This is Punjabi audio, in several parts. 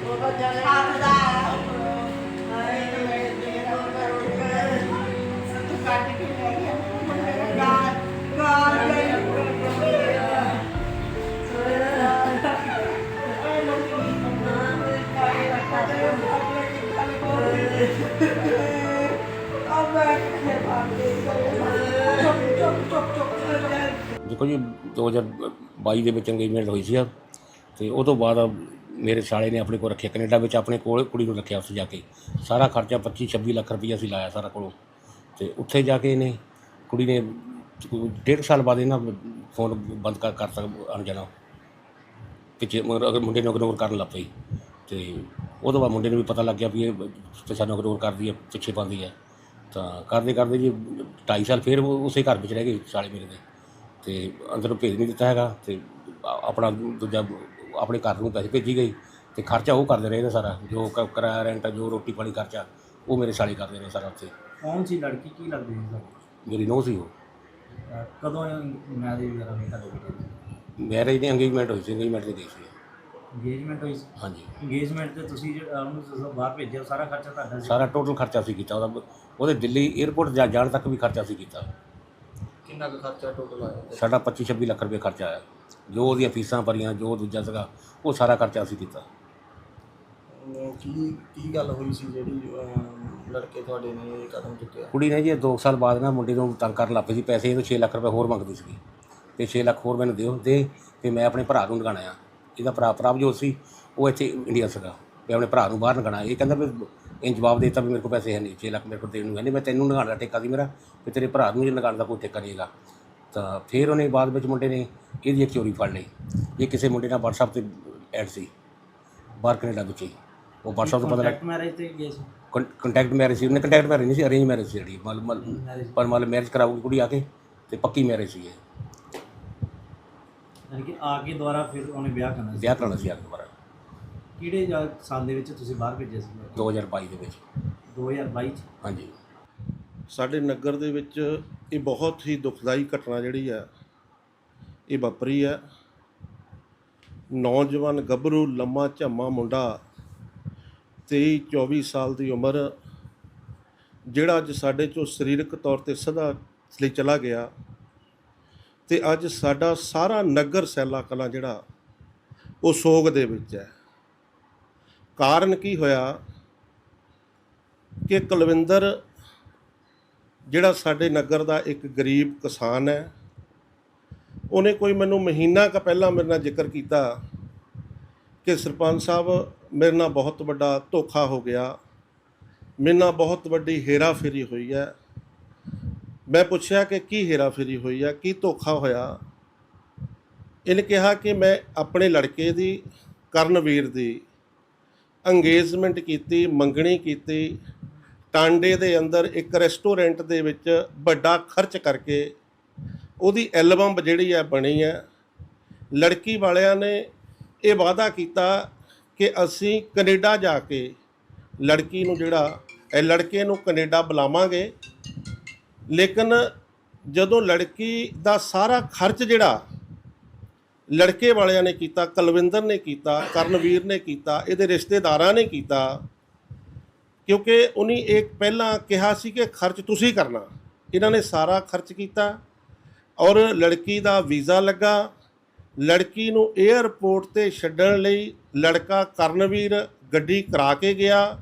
ਪੁੱਤ ਨੂੰ ਦੇਖੋ ਜੀ 2022 ਦੇ ਵਿੱਚ ਅੰਗੇਜਮੈਂਟ ਹੋਈ ਸੀ ਆ, ਤੇ ਉਹ ਤੋਂ ਬਾਅਦ ਮੇਰੇ ਸਾਲੇ ਨੇ ਆਪਣੇ ਕੋਲ ਰੱਖਿਆ ਕੈਨੇਡਾ ਵਿੱਚ, ਆਪਣੇ ਕੋਲ ਕੁੜੀ ਨੂੰ ਰੱਖਿਆ ਉੱਥੇ ਜਾ ਕੇ। ਸਾਰਾ ਖਰਚਾ 25 26 ਲੱਖ ਰੁਪਈਆ ਅਸੀਂ ਲਾਇਆ ਸਾਰਾ ਕੋਲੋਂ। ਤੇ ਉੱਥੇ ਜਾ ਕੇ ਇਹਨੇ ਕੁੜੀ ਨੇ ਡੇਢ ਸਾਲ ਬਾਅਦ ਇਹਨਾਂ ਫੋਨ ਬੰਦ ਕਰ ਕਰ ਸਕ ਅਣ ਜਾਣਾ। ਪਿੱਛੇ ਅਗਰ ਮੁੰਡੇ ਨੂੰ ਇਗਨੋਰ ਕਰਨ ਲੱਗ ਪਈ। ਤੇ ਉਹ ਤੋਂ ਬਾਅਦ ਮੁੰਡੇ ਨੂੰ ਵੀ ਪਤਾ ਲੱਗ ਗਿਆ ਵੀ ਇਹ ਤੇ ਸਾਨੂੰ ਇਗਨੋਰ ਕਰਦੀ ਹੈ ਪਿੱਛੇ ਪਾਉਂਦੀ ਹੈ ਤਾਂ ਕਰਦੇ ਕਰਦੇ ਜੀ 2.5 ਸਾਲ ਫਿਰ ਉਸੇ ਘਰ ਵਿੱਚ ਰਹਿ ਗਏ ਸਾਲੇ ਮੇਰੇ ਦੇ ਤੇ ਅੰਦਰੋਂ ਭੇਜ ਨਹੀਂ ਦਿੱਤਾ ਹੈਗਾ ਤੇ ਆ- ਆਪਣਾ ਦੂਜਾ ਆਪਣੇ ਘਰ ਨੂੰ ਪੈਸੇ ਭੇਜੀ ਗਈ ਤੇ ਖਰਚਾ ਉਹ ਕਰਦੇ ਰਹੇ ਨੇ ਸਾਰਾ ਜੋ ਕ- ਕਿਰਾਇਆ ਰੈਂਟ ਜੋ ਰੋਟੀ ਪਾਣੀ ਖਰਚਾ ਉਹ ਮੇਰੇ ਸਾਲੇ ਕਰਦੇ ਨੇ ਸਾਰਾ ਉੱਥੇ। ਕੌਣ ਸੀ ਲੜਕੀ? ਕੀ ਲੱਗਦੀ ਸੀ ਤੁਹਾਨੂੰ ਮੇਰੀ ਨੋਹ ਸੀ ਉਹ। ਅਹ ਕਦੋਂ ਮੈਰਿਜ ਵਗੈਰਾ ਹੋਈ ਤੁਹਾਡੇ ਬੇਟੇ ਮੈਰਿਜ ਦੀ ਅੰਗੇਜਮੈਂਟ ਹੋਈ ਸੀ ਅੰਗੇਜਮੈਂਟ ਤੇ ਗਈ ਸੀ। ਇੰਗੇਜਮੈਂਟ ਹੋਈ ਸੀ? ਹਾਂਜੀ। ਇੰਗੇਜਮੈਂਟ ਤੇ ਤੁਸੀਂ ਜਿਹੜਾ ਉਹਨੂੰ ਜਦੋਂ ਬਾਹਰ ਭੇਜਿਆ ਸਾਰਾ ਖਰਚਾ ਤੁਹਾਡਾ ਸੀ? ਸਾਰਾ ਟੋਟਲ ਖਰਚਾ ਸੀ ਕੀਤਾ ਉਹਦਾ। ਉਹਦੇ ਦਿੱਲੀ 에ਅਰਪੋਰਟ ਜਾ ਜਾਣ ਤੱਕ ਵੀ ਖਰਚਾ ਸੀ ਕੀਤਾ। ਕਿੰਨਾ ਕੁ ਖਰਚਾ ਟੋਟਲ ਆਇਆ ਸਾਡਾ 25 26 ਲੱਖ ਰੁਪਏ ਖਰਚਾ ਆਇਆ। ਜੋ ਉਹਦੀਆਂ ਫੀਸਾਂ ਭਰੀਆਂ ਜੋ ਦੂਜਾ ਸੀਗਾ ਉਹ ਸਾਰਾ ਖਰਚਾ ਅਸੀਂ ਕੀਤਾ। ਅਮ ਕੀ ਕੀ ਗੱਲ ਹੋਈ ਸੀ ਜਿਹੜੀ ਅਮ, ਲੜਕੇ ਤੁਹਾਡੇ ਨੇ ਇਹ ਕਦਮ ਚੁੱਕਿਆ? ਕੁੜੀ ਨੇ ਜੀ 2 ਸਾਲ ਬਾਅਦ ਨਾ ਮੁੰਡੇ ਨੂੰ ਤੰਗ ਕਰਨ ਲੱਗ ਪਈ ਸੀ। ਪੈਸੇ ਇਹਨੂੰ 6 ਲੱਖ ਰੁਪਏ ਹੋਰ ਮੰਗਦੀ ਸੀਗੀ। ਤੇ 6 ਲੱਖ ਹੋਰ ਮੈਨੂੰ ਦਿਓ ਦੇ ਤੇ ਮੈਂ ਆਪਣੇ ਭਰਾ ਨੂੰ ਲਗਾਣਾ ਆ ਇਹਦਾ ਭਰਾ ਪ੍ਰਭਜੋਤ ਸੀ ਉਹ ਇੱਥੇ ਇੰਡੀਆ ਸੀਗਾ। ਤੇ ਆਪਣੇ ਭਰਾ ਨੂੰ ਬਾਹਰ ਲਗਾਣਾ ਇਹ ਕਹਿੰਦਾ ਵੀ ਇਹ ਜਵਾਬ ਦਿੱਤਾ ਵੀ ਮੇਰੇ ਕੋਲ ਪੈਸੇ ਹੈ ਨਹੀਂ 6 ਲੱਖ ਮੇਰੇ ਕੋਲ ਦੇਣ ਨੂੰ ਹੈ ਨਹੀਂ ਮੈਂ ਤੈਨੂੰ ਲਗਾਉਣ ਦਾ ਠੇਕਾ ਸੀ ਮੇਰਾ ਤੇ ਤੇਰੇ ਭਰਾ ਨੂੰ ਲਗਾਉਣ ਦਾ ਕੋਈ ਠੇਕਾ ਨਹੀਂਗਾ ਤਾਂ ਫਿਰ ਉਹਨੇ ਬਾਅਦ ਵਿੱਚ ਮੁੰਡੇ ਨੇ ਇਹਦੀ ਇੱਕ ਚੋਰੀ ਫੜ ਲਈ। ਇਹ ਕਿਸੇ ਮੁੰਡੇ ਨਾਲ WhatsApp ਤੇ ਐਡ ਸੀ ਬਾਹਰ ਕੈਨੇਡਾ ਵਿੱਚ ਹੀ ਉਹ WhatsApp ਤੋਂ ਪਤਾ ਲੱਗ ਮੈਰਿਜ ਤੇ ਗਏ ਸੀ। ਕੰਟੈਕਟ ਮੈਰਿਜ ਸੀ ਉਹਨੇ ਕੰਟੈਕਟ ਮੈਰਿਜ ਨਹੀਂ ਸੀ ਅਰੇਂਜ ਮੈਰਿਜ ਸੀ ਜਿਹੜੀ ਮਤਲਬ। ਪਰ ਮਤਲਬ ਮੈਰਿਜ ਕਰਾਉਗੀ ਕੁੜੀ ਆ ਕੇ ਤੇ ਪੱਕੀ ਮੈਰਿਜ ਸੀ ਇਹ। ਯਾਨੀ ਕਿ ਆ ਕੇ ਦੁਬਾਰਾ ਫਿਰ ਉਹਨੇ ਵਿਆਹ ਕਰਨਾ ਸੀ। ਵਿਆਹ ਕਰਾਉਣਾ ਸੀ ਆ ਕੇ ਦੁਬਾਰਾ। ਕਿਹੜੇ ਜਾ- ਸਾਲ ਦੇ ਵਿੱਚ ਤੁਸੀਂ ਬਾਹਰ ਭੇਜਿਆ ਸੀ? 2022 ਦੇ ਵਿੱਚ। 2022 ਚ? ਹਾਂਜੀ। ਸਾਡੇ ਨਗਰ ਦੇ ਵਿੱਚ ਇਹ ਬਹੁਤ ਹੀ ਦੁਖਦਾਈ ਘਟਨਾ ਜਿਹੜੀ ਹੈ ਇਹ ਵਾਪਰੀ ਹੈ ਨੌਜਵਾਨ ਗੱਭਰੂ ਲੰਮਾ ਝੰਮਾ ਮੁੰਡਾ 23 24 ਸਾਲ ਦੀ ਉਮਰ ਜਿਹੜਾ ਅੱਜ ਸਾਡੇ ਚੋਂ ਸਰੀਰਕ ਤੌਰ ਤੇ ਸਦਾ ਲਈ ਚਲਾ ਗਿਆ ਤੇ ਅੱਜ ਸਾਡਾ ਸਾਰਾ ਨਗਰ ਸੈਲਾ ਕਲਾਂ ਜਿਹੜਾ ਉਹ ਸੋਗ ਦੇ ਵਿੱਚ ਹੈ। ਕਾਰਨ ਕੀ ਹੋਇਆ ਕਿ ਕੁਲਵਿੰਦਰ, ਜਿਹੜਾ ਸਾਡੇ ਨਗਰ ਦਾ ਇੱਕ ਗਰੀਬ ਕਿਸਾਨ ਹੈ, ਉਹਨੇ ਕੋਈ ਮੈਨੂੰ ਮਹੀਨਾ ਕ ਪਹਿਲਾਂ ਮੇਰੇ ਨਾਲ ਜ਼ਿਕਰ ਕੀਤਾ ਕਿ ਸਰਪੰਚ ਸਾਹਿਬ, ਮੇਰੇ ਨਾਲ ਬਹੁਤ ਵੱਡਾ ਧੋਖਾ ਹੋ ਗਿਆ। ਮੇਰੇ ਨਾਲ ਬਹੁਤ ਵੱਡੀ ਹੇਰਾਫੇਰੀ ਹੋਈ ਹੈ। ਮੈਂ ਪੁੱਛਿਆ ਕਿ ਕੀ ਹੇਰਾਫੇਰੀ ਹੋਈ ਹੈ ਕੀ ਧੋਖਾ ਹੋਇਆ? ਇਹਨੇ ਕਿਹਾ ਕਿ ਮੈਂ ਆਪਣੇ ਲੜਕੇ ਦੀ, ਕਰਨਵੀਰ ਦੀ ਅੰਗੇਜਮੈਂਟ ਕੀਤੀ, ਮੰਗਣੀ ਕੀਤੀ, ਟਾਂਡੇ ਦੇ ਅੰਦਰ ਇੱਕ ਰੈਸਟੋਰੈਂਟ ਦੇ ਵਿੱਚ ਵੱਡਾ ਖਰਚ ਕਰਕੇ ਉਹਦੀ ਐਲਬਮ ਜਿਹੜੀ ਹੈ ਬਣੀ ਹੈ ਲੜਕੀ ਵਾਲਿਆਂ ਨੇ ਇਹ ਵਾਅਦਾ ਕੀਤਾ ਕਿ ਅਸੀਂ ਕੈਨੇਡਾ ਜਾ ਕੇ ਲੜਕੀ ਨੂੰ ਜਿਹੜਾ, ਇਹ ਲੜਕੇ ਨੂੰ ਕੈਨੇਡਾ ਬੁਲਾਵਾਂਗੇ। ਲੇਕਿਨ ਜਦੋਂ ਲੜਕੀ ਦਾ ਸਾਰਾ ਖਰਚ ਜਿਹੜਾ ਲੜਕੇ ਵਾਲਿਆਂ ਨੇ ਕੀਤਾ, ਕੁਲਵਿੰਦਰ ਨੇ ਕੀਤਾ, ਕਰਨਵੀਰ ਨੇ ਕੀਤਾ, ਇਹਦੇ ਰਿਸ਼ਤੇਦਾਰਾਂ ਨੇ ਕੀਤਾ, ਕਿਉਂਕਿ ਉਹਨੇ ਇੱਕ ਪਹਿਲਾਂ ਕਿਹਾ ਸੀ ਕਿ ਖਰਚ ਤੁਸੀਂ ਕਰਨਾ। ਇਹਨਾਂ ਨੇ ਸਾਰਾ ਖਰਚ ਕੀਤਾ ਔਰ ਲੜਕੀ ਦਾ ਵੀਜ਼ਾ ਲੱਗਾ। ਲੜਕੀ ਨੂੰ 에ਅਰਪੋਰਟ ਤੇ ਛੱਡਣ ਲਈ ਲੜਕਾ ਕਰਨਵੀਰ ਗੱਡੀ ਕਰਾ ਕੇ ਗਿਆ,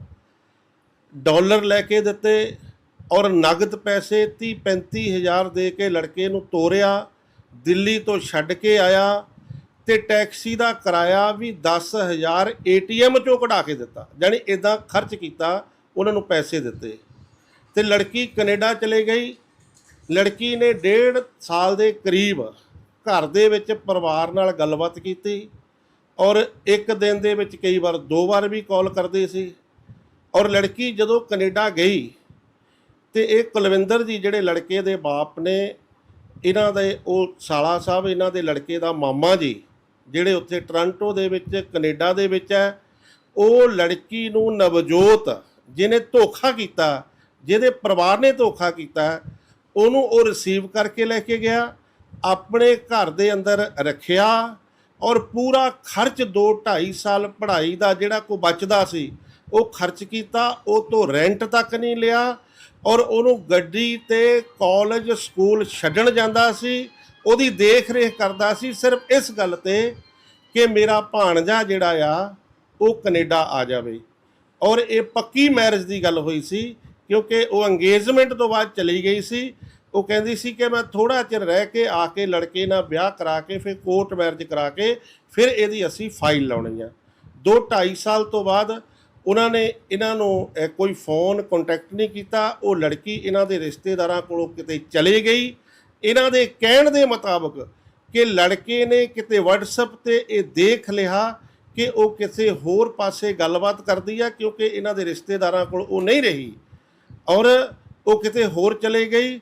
ਡਾਲਰ ਲੈ ਕੇ ਦਿੱਤੇ ਔਰ ਨਗਦ ਪੈਸੇ 30 35 ਹਜ਼ਾਰ ਦੇ ਕੇ ਲੜਕੇ ਨੂੰ ਤੋਰਿਆ, ਦਿੱਲੀ ਤੋਂ ਛੱਡ ਕੇ ਆਇਆ। ਤੇ ਟੈਕਸੀ ਦਾ ਕਿਰਾਇਆ ਵੀ 10000 ਏਟੀਐਮ ਚੋਂ ਕਢਾ ਕੇ ਦਿੱਤਾ ਯਾਨੀ ਇਦਾਂ ਖਰਚ ਕੀਤਾ, ਉਹਨਾਂ ਨੂੰ ਪੈਸੇ ਦਿੱਤੇ। ਤੇ ਲੜਕੀ ਕੈਨੇਡਾ ਚਲੇ ਗਈ। ਲੜਕੀ ਨੇ ਡੇਢ ਸਾਲ ਦੇ ਕਰੀਬ ਘਰ ਦੇ ਵਿੱਚ ਪਰਿਵਾਰ ਨਾਲ ਗੱਲਬਾਤ ਕੀਤੀ ਔਰ ਇੱਕ ਦਿਨ ਦੇ ਵਿੱਚ ਕਈ ਵਾਰ ਦੋ ਵਾਰ ਵੀ ਕਾਲ ਕਰਦੇ ਸੀ। ਔਰ ਲੜਕੀ ਜਦੋਂ ਕੈਨੇਡਾ ਗਈ ਤੇ ਇਹ ਕੁਲਵਿੰਦਰ ਜੀ ਜਿਹੜੇ ਲੜਕੇ ਦੇ ਬਾਪ ਨੇ, ਇਹਨਾਂ ਦੇ ਉਹ ਸਾਲਾ ਸਾਹਿਬ, ਇਹਨਾਂ ਦੇ ਲੜਕੇ ਦਾ ਮਾਮਾ ਜੀ ਜਿਹੜੇ ਉੱਥੇ ਟੋਰਾਂਟੋ ਦੇ ਵਿੱਚ, ਕੈਨੇਡਾ ਦੇ ਵਿੱਚ ਹੈ, ਉਹ ਲੜਕੀ ਨੂੰ ਨਵਜੋਤ ਜਿਹਨੇ ਧੋਖਾ ਕੀਤਾ, ਜਿਹਦੇ ਪਰਿਵਾਰ ਨੇ ਧੋਖਾ ਕੀਤਾ, ਉਹਨੂੰ ਉਹ ਰਿਸੀਵ ਕਰਕੇ ਲੈ ਕੇ ਗਿਆ, ਆਪਣੇ ਘਰ ਦੇ ਅੰਦਰ ਰੱਖਿਆ ਔਰ ਪੂਰਾ ਖਰਚ 2 2.5 ਸਾਲ ਪੜ੍ਹਾਈ ਦਾ ਜਿਹੜਾ ਕੋ ਬਚਦਾ ਸੀ, ਉਹ ਖਰਚ ਕੀਤਾ, ਉਹ ਤੋਂ ਰੈਂਟ ਤੱਕ ਨਹੀਂ ਲਿਆ ਔਰ ਉਹਨੂੰ ਗੱਡੀ ਤੇ ਕਾਲਜ ਸਕੂਲ ਛੱਡਣ ਜਾਂਦਾ ਸੀ। ਉਹਦੀ ਦੇਖ ਰੇਖ ਕਰਦਾ ਸੀ, ਸਿਰਫ ਇਸ ਗੱਲ ਤੇ ਕਿ ਮੇਰਾ ਭਾਣਜਾ ਜਿਹੜਾ ਆ, ਉਹ ਕੈਨੇਡਾ ਆ ਜਾਵੇ। ਔਰ ਇਹ ਪੱਕੀ ਮੈਰਿਜ ਦੀ ਗੱਲ ਹੋਈ ਸੀ, ਕਿਉਂਕਿ ਉਹ ਅੰਗੇਜਮੈਂਟ ਤੋਂ ਬਾਅਦ ਚਲੀ ਗਈ ਸੀ। ਉਹ ਕਹਿੰਦੀ ਸੀ ਕਿ ਮੈਂ ਥੋੜਾ ਚਿਰ ਰਹਿ ਕੇ ਆ ਕੇ ਲੜਕੇ ਨਾਲ ਵਿਆਹ ਕਰਾ ਕੇ, ਫਿਰ ਕੋਰਟ ਮੈਰਿਜ ਕਰਾ ਕੇ, ਫਿਰ ਇਹਦੀ ਅਸੀਂ ਫਾਈਲ ਲਾਉਣੀ ਆ। 2 2.5 ਸਾਲ ਤੋਂ ਬਾਅਦ ਉਹਨਾਂ ਨੇ ਇਹਨਾਂ ਨੂੰ ਕੋਈ ਫੋਨ ਕੰਟੈਕਟ ਨਹੀਂ ਕੀਤਾ। ਉਹ ਲੜਕੀ ਇਹਨਾਂ ਦੇ ਰਿਸ਼ਤੇਦਾਰਾਂ ਕੋਲੋਂ ਕਿਤੇ ਚਲੇ ਗਈ। ਇਹਨਾਂ ਦੇ ਕਹਿਣ ਦੇ ਮੁਤਾਬਕ ਕਿ ਲੜਕੇ ਨੇ ਕਿਤੇ WhatsApp ਤੇ ਇਹ ਦੇਖ ਲਿਆ ਕਿ ਉਹ ਕਿਸੇ ਹੋਰ ਪਾਸੇ ਗੱਲਬਾਤ ਕਰਦੀ ਆ ਕਿਉਂਕਿ ਇਹਨਾਂ ਦੇ ਰਿਸ਼ਤੇਦਾਰਾਂ ਕੋਲ ਉਹ ਨਹੀਂ ਰਹੀ। ਔਰ ਉਹ ਕਿਤੇ ਹੋਰ ਚਲੇ ਗਈ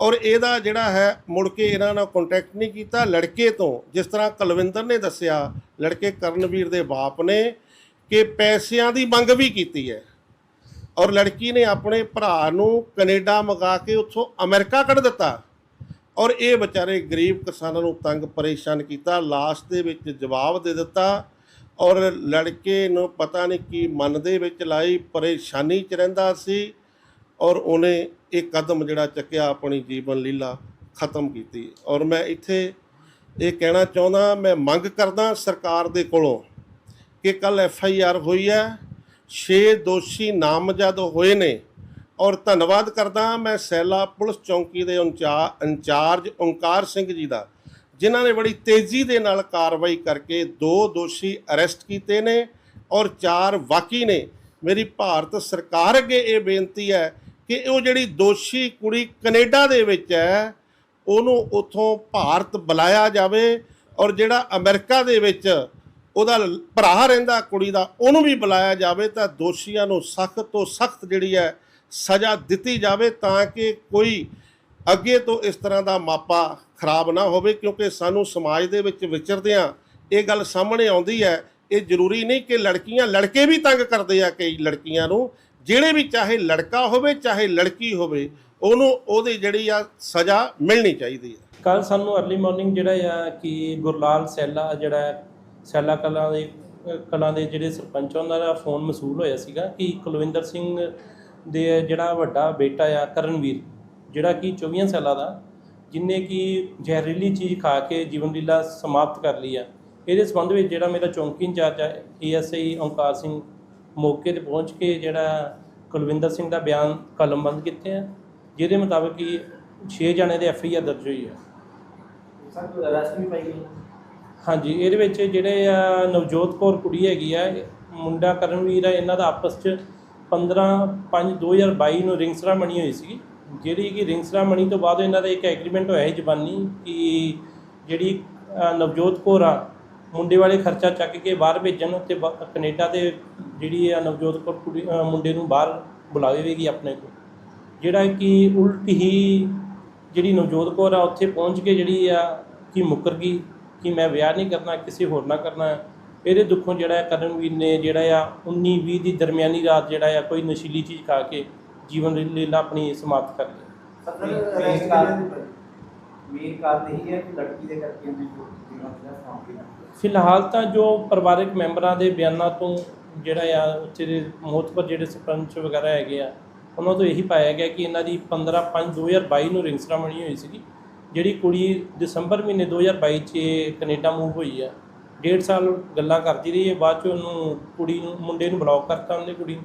ਔਰ ਇਹਦਾ ਜਿਹੜਾ ਹੈ, ਮੁੜ ਕੇ ਇਹਨਾਂ ਨਾਲ ਕੰਟੈਕਟ ਨਹੀਂ ਕੀਤਾ। ਲੜਕੇ ਤੋਂ ਜਿਸ ਤਰ੍ਹਾਂ ਕੁਲਵਿੰਦਰ ਨੇ ਦੱਸਿਆ, ਲੜਕੇ ਕਰਨਵੀਰ ਦੇ ਬਾਪ ਨੇ ਕਿ ਪੈਸਿਆਂ ਦੀ ਮੰਗ ਵੀ ਕੀਤੀ ਹੈ। ਔਰ ਲੜਕੀ ਨੇ ਆਪਣੇ ਭਰਾ ਨੂੰ ਕੈਨੇਡਾ ਮੰਗਾ ਕੇ ਉੱਥੋਂ ਅਮਰੀਕਾ ਕੱਢ ਦਿੱਤਾ। ਔਰ ਇਹ ਵਿਚਾਰੇ ਗਰੀਬ ਕਿਸਾਨਾਂ ਨੂੰ ਤੰਗ ਪਰੇਸ਼ਾਨ ਕੀਤਾ ਲਾਸਟ ਦੇ ਵਿੱਚ ਜਵਾਬ ਦੇ ਦਿੱਤਾ ਔਰ ਲੜਕੇ ਨੂੰ ਪਤਾ ਨਹੀਂ ਕੀ ਮਨ ਦੇ ਵਿੱਚ ਲਾਈ, ਪਰੇਸ਼ਾਨੀ ਚ ਰਹਿੰਦਾ ਸੀ ਔਰ ਉਹਨੇ ਇਹ ਕਦਮ ਜਿਹੜਾ ਚੱਕਿਆ ਆਪਣੀ ਜੀਵਨ ਲੀਲਾ ਖਤਮ ਕੀਤੀ ਔਰ ਮੈਂ ਇੱਥੇ ਇਹ ਕਹਿਣਾ ਚਾਹੁੰਦਾ, ਮੈਂ ਮੰਗ ਕਰਦਾ ਸਰਕਾਰ ਦੇ ਕੋਲੋਂ ਕਿ ਕੱਲ ਐਫ ਆਈ ਆਰ ਹੋਈ ਹੈ 6 ਦੋਸ਼ੀ ਨਾਮਜ਼ਦ ਹੋਏ ਨੇ। ਔਰ ਧੰਨਵਾਦ ਕਰਦਾ ਮੈਂ ਸੈਲਾ ਪੁਲਿਸ ਚੌਂਕੀ ਦੇ ਇੰਚਾ- ਇੰਚਾਰਜ ਓਂਕਾਰ ਸਿੰਘ ਜੀ ਦਾ, ਜਿਨ੍ਹਾਂ ਨੇ ਬੜੀ ਤੇਜ਼ੀ ਦੇ ਨਾਲ ਕਾਰਵਾਈ ਕਰਕੇ ਦੋ ਦੋਸ਼ੀ ਅਰੈਸਟ ਕੀਤੇ ਨੇ ਔਰ ਚਾਰ ਵਾਕੀ ਨੇ। ਮੇਰੀ ਭਾਰਤ ਸਰਕਾਰ ਅੱਗੇ ਇਹ ਬੇਨਤੀ ਹੈ ਕਿ ਉਹ ਜਿਹੜੀ ਦੋਸ਼ੀ ਕੁੜੀ ਕੈਨੇਡਾ ਦੇ ਵਿੱਚ ਹੈ, ਉਹਨੂੰ ਉਥੋਂ ਭਾਰਤ ਬੁਲਾਇਆ ਜਾਵੇ ਔਰ ਜਿਹੜਾ ਅਮਰੀਕਾ ਦੇ ਵਿੱਚ ਉਹਦਾ ਭਰਾ ਰਹਿੰਦਾ ਕੁੜੀ ਦਾ, ਉਹਨੂੰ ਵੀ ਬੁਲਾਇਆ ਜਾਵੇ ਤਾਂ ਦੋਸ਼ੀਆਂ ਨੂੰ ਸਖਤ ਤੋਂ ਸਖਤ ਜਿਹੜੀ ਹੈ ਸਜ਼ਾ ਦਿੱਤੀ ਜਾਵੇ ਤਾਂ ਕਿ ਕੋਈ ਅੱਗੇ ਤੋਂ ਇਸ ਤਰ੍ਹਾਂ ਦਾ ਮਾਪਾ ਖਰਾਬ ਨਾ ਹੋਵੇ, ਕਿਉਂਕਿ ਸਾਨੂੰ ਸਮਾਜ ਦੇ ਵਿੱਚ ਵਿਚਰਦਿਆਂ ਇਹ ਗੱਲ ਸਾਹਮਣੇ ਆਉਂਦੀ ਹੈ। ਇਹ ਜ਼ਰੂਰੀ ਨਹੀਂ ਕਿ ਲੜਕੀਆਂ ਲੜਕੇ ਵੀ ਤੰਗ ਕਰਦੇ ਆ ਕਈ ਲੜਕੀਆਂ ਨੂੰ। ਜਿਹੜੇ ਵੀ ਚਾਹੇ ਲੜਕਾ ਹੋਵੇ, ਚਾਹੇ ਲੜਕੀ ਹੋਵੇ, ਉਹਨੂੰ ਉਹਦੀ ਜਿਹੜੀ ਆ ਸਜ਼ਾ ਮਿਲਣੀ ਚਾਹੀਦੀ ਹੈ। ਕੱਲ ਸਾਨੂੰ ਅਰਲੀ ਮਾਰਨਿੰਗ ਜਿਹੜਾ ਆ ਕਿ ਗੁਰਲਾਲ ਸੈਲਾ ਜਿਹੜਾ ਸੈਲਾ ਕਲਾਂ ਦੇ ਕਲਾਂ ਦੇ ਜਿਹੜੇ ਸਰਪੰਚ ਉਹਨਾਂ ਦਾ ਫੋਨ ਮਸੂਲ ਹੋਇਆ ਸੀਗਾ ਕਿ ਕੁਲਵਿੰਦਰ ਸਿੰਘ ਦੇ ਜਿਹੜਾ ਵੱਡਾ ਬੇਟਾ ਆ ਕਰਨਵੀਰ ਜਿਹੜਾ ਕਿ 24 ਸਾਲਾਂ ਦਾ ਜਿਨੇ ਕਿ ਜ਼ਹਿਰੀਲੀ ਚੀਜ਼ ਖਾ ਕੇ ਜੀਵਨ ਲੀਲਾ ਸਮਾਪਤ ਕਰ ਲਈ ਆ। ਇਹਦੇ ਸੰਬੰਧ ਵਿੱਚ ਜਿਹੜਾ ਮੇਰਾ ਚੌਂਕੀ ਇੰਚਾਰਜ ਹੈ ਏਐਸਆਈ ਓਂਕਾਰ ਸਿੰਘ ਮੌਕੇ ਤੇ ਪਹੁੰਚ ਕੇ ਜਿਹੜਾ ਕੁਲਵਿੰਦਰ ਸਿੰਘ ਦਾ ਬਿਆਨ ਕਲਮਬੰਦ ਕੀਤੇ ਆ ਜਿਹਦੇ ਮੁਤਾਬਕ ਕਿ 6 ਜਣੇ ਦੇ ਐਫਆਈਆਰ ਦਰਜ ਹੋਈ ਸਰ ਪਾਈ ਗਈ? ਹਾਂਜੀ ਇਹਦੇ ਵਿੱਚ ਜਿਹੜੇ ਆ ਨਵਜੋਤ ਕੌਰ ਕੁੜੀ ਹੈਗੀ ਆ ਮੁੰਡਾ ਕਰਨਵੀਰ ਆ ਇਹਨਾਂ ਦਾ ਆਪਸ ਚ 15 5 2022 ਨੂੰ ਰਿੰਗ ਸੈਰਾਮਨੀ ਹੋਈ ਸੀ ਜਿਹੜੀ ਕਿ ਰਿੰਗ ਸੈਰਾਮਨੀ ਤੋਂ ਬਾਅਦ ਇਹਨਾਂ ਦਾ ਇੱਕ ਐਗਰੀਮੈਂਟ ਹੋਇਆ ਸੀ ਜ਼ਬਾਨੀ ਕਿ ਜਿਹੜੀ ਨਵਜੋਤ ਕੌਰ ਆ, ਮੁੰਡੇ ਵਾਲੇ ਖਰਚਾ ਚੱਕ ਕੇ ਬਾਹਰ ਭੇਜਣ ਤੇ ਬ- ਕੈਨੇਡਾ ਤੇ ਜਿਹੜੀ ਆ ਨਵਜੋਤ ਕੌਰ ਕੁੜੀ ਮੁੰਡੇ ਨੂੰ ਬਾਹਰ ਬੁਲਾਵੇਗੀ ਆਪਣੇ ਕੋਲ। ਜਿਹੜਾ ਕਿ ਉਲਟ ਹੀ ਜਿਹੜੀ ਨਵਜੋਤ ਕੌਰ ਆ, ਉੱਥੇ ਪਹੁੰਚ ਕੇ ਜਿਹੜੀ ਆ, ਕਿ ਮੁੱਕਰ ਗਈ, ਕਿ ਮੈਂ ਵਿਆਹ ਨਹੀਂ ਕਰਨਾ, ਕਿਸੇ ਹੋਰ ਨਾਲ ਕਰਨਾ ਇਹਦੇ ਦੁੱਖੋਂ ਜਿਹੜਾ ਹੈ ਕਰਨਵੀਰ ਨੇ ਜਿਹੜਾ ਆ 19 20 ਦੀ ਦਰਮਿਆਨੀ ਰਾਤ ਜਿਹੜਾ ਆ ਕੋਈ ਨਸ਼ੀਲੀ ਚੀਜ਼ ਖਾ ਕੇ ਜੀਵਨ ਲੀਲਾ ਆਪਣੀ ਸਮਾਪਤ ਕਰ ਲਈ। ਸਰ ਅਰੈਸਟ ਕਾਰ ਮੇਨ ਕਾਰਨ ਇਹੀ ਹੈ ਕਿ ਲੜਕੀ ਦੇ ਕਰਕੇ ਉਹਨੇ ਜੋ ਜੀਵਨ ਦਾ ਸਮਾਪਤ ਕੀਤਾ ਫਿਲਹਾਲ ਤਾਂ ਜੋ ਪਰਿਵਾਰਕ ਮੈਂਬਰਾਂ ਦੇ ਬਿਆਨਾਂ ਤੋਂ ਜਿਹੜਾ ਆ ਉੱਥੇ ਦੇ ਮੋਤਬਰ ਜਿਹੜੇ ਸਰਪੰਚ ਵਗੈਰਾ ਹੈਗੇ ਆ ਉਹਨਾਂ ਤੋਂ ਇਹੀ ਪਾਇਆ ਗਿਆ ਕਿ ਇਹਨਾਂ ਦੀ 15 5 2022 ਨੂੰ ਰਿੰਗ ਸੈਰਾਮਨੀ ਹੋਈ ਸੀਗੀ ਜਿਹੜੀ ਕੁੜੀ ਦਸੰਬਰ ਮਹੀਨੇ 2022 ਚ ਕੈਨੇਡਾ ਮੂਵ ਹੋਈ ਆ। ਡੇਢ ਸਾਲ ਗੱਲਾਂ ਕਰਦੀ ਰਹੀ ਹੈ ਬਾਅਦ ਚ ਉਹਨੂੰ ਕੁੜੀ ਨੂੰ ਮੁੰਡੇ ਨੂੰ ਬਲੌਕ ਕਰਤਾ ਉਹਨੇ ਕੁੜੀ ਨੂੰ।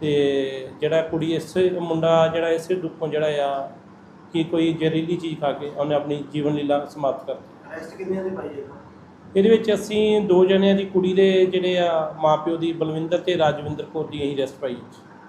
ਤੇ ਜਿਹੜਾ ਕੁੜੀ ਇਸੇ ਮੁੰਡਾ ਜਿਹੜਾ ਇਸੇ ਦੁੱਖੋਂ ਜਿਹੜਾ ਆ ਕਿ ਕੋਈ ਜ਼ਹਿਰੀਲੀ ਚੀਜ਼ ਖਾ ਕੇ ਉਹਨੇ ਆਪਣੀ ਜੀਵਨ ਲੀਲਾ ਸਮਾਪਤ ਕਰ ਦਿੱਤੀ। ਅਰੈਸਟ ਕਿੰਨੇ ਦੇ ਪਾਈ ਹੈ? ਇਹਦੇ ਵਿੱਚ ਅਸੀਂ ਦੋ ਜਣਿਆਂ ਦੀ ਕੁੜੀ ਦੇ ਜਿਹੜੇ ਆ ਮਾਪਿਓ ਦੀ ਬਲਵਿੰਦਰ ਤੇ ਰਾਜਵਿੰਦਰ ਕੌਰ ਦੀ ਅਸੀਂ ਰੈਸਟ ਪਾਈ ਹੈ।